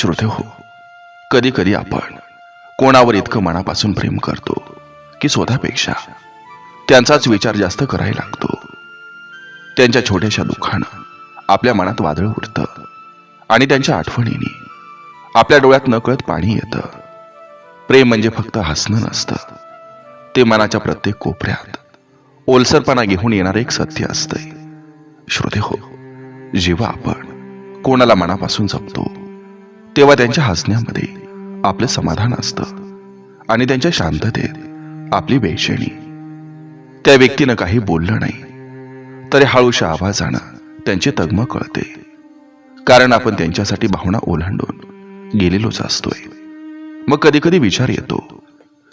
श्रोते हो कधी कधी आपण कोणावर इतकं मनापासून प्रेम करतो की स्वतःपेक्षा त्यांचाच विचार जास्त करायला लागतो. त्यांच्या छोट्याशा दुःखानं आपल्या मनात वादळ उडतं आणि त्यांच्या आठवणीने आपल्या डोळ्यात नकळत पाणी येतं. प्रेम म्हणजे फक्त हसणं नसतं. ते मनाच्या प्रत्येक कोपऱ्यात ओलसरपणा घेऊन येणारं एक सत्य असतंय. श्रोते हो जेव्हा आपण कोणाला मनापासून जपतो तेव्हा त्यांच्या हसण्यामध्ये आपलं समाधान असतं आणि त्यांच्या शांततेत आपली बेचैनी त्या व्यक्तीनं काही बोललं नाही तरी हळूशा आवाजानं त्यांची तगमग कळते. कारण आपण त्यांच्यासाठी भावना ओलांडून गेलेलोच असतोय. मग कधी कधी विचार येतो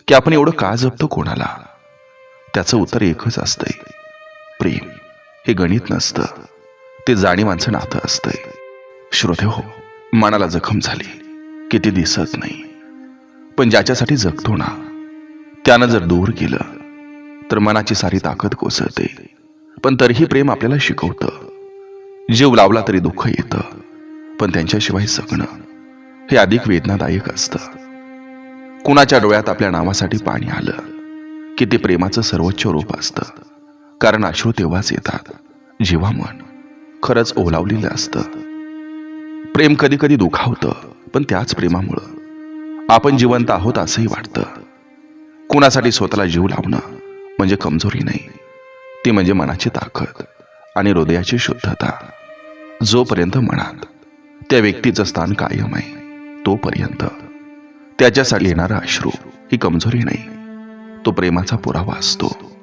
की आपण एवढं का जपतो कोणाला? त्याचं उत्तर एकच असतंय. प्रेम हे गणित नसतं. ते जाणीवांचं नातं असतंय. श्रोते हो मनाला जखम झाली. की ते दिसत नाही. पण ज्याच्यासाठी जगतो ना त्यानं जर दूर केलं तर मनाची सारी ताकद कोसळते. पण तरीही प्रेम आपल्याला शिकवतं. जीव लावला तरी दुःख येतं. पण त्यांच्याशिवाय जगणं हे अधिक वेदनादायक असतं. कुणाच्या डोळ्यात आपल्या नावासाठी पाणी आलं की ते प्रेमाचं सर्वोच्च रूप असतं. कारण अश्रू तेव्हाच येतात. जेव्हा मन खरंच ओलावलेलं असतं. प्रेम कधी कधी दुखावतं पण त्याच प्रेमामुळं. आपण जिवंत आहोत असंही वाटतं. कुणासाठी स्वतःला जीव लावणं म्हणजे कमजोरी नाही. ती म्हणजे मनाची ताकद आणि हृदयाची शुद्धता. जोपर्यंत मनात त्या व्यक्तीचं स्थान कायम आहे तोपर्यंत त्याच्यासाठी येणारा अश्रू ही कमजोरी नाही. तो प्रेमाचा पुरावा असतो.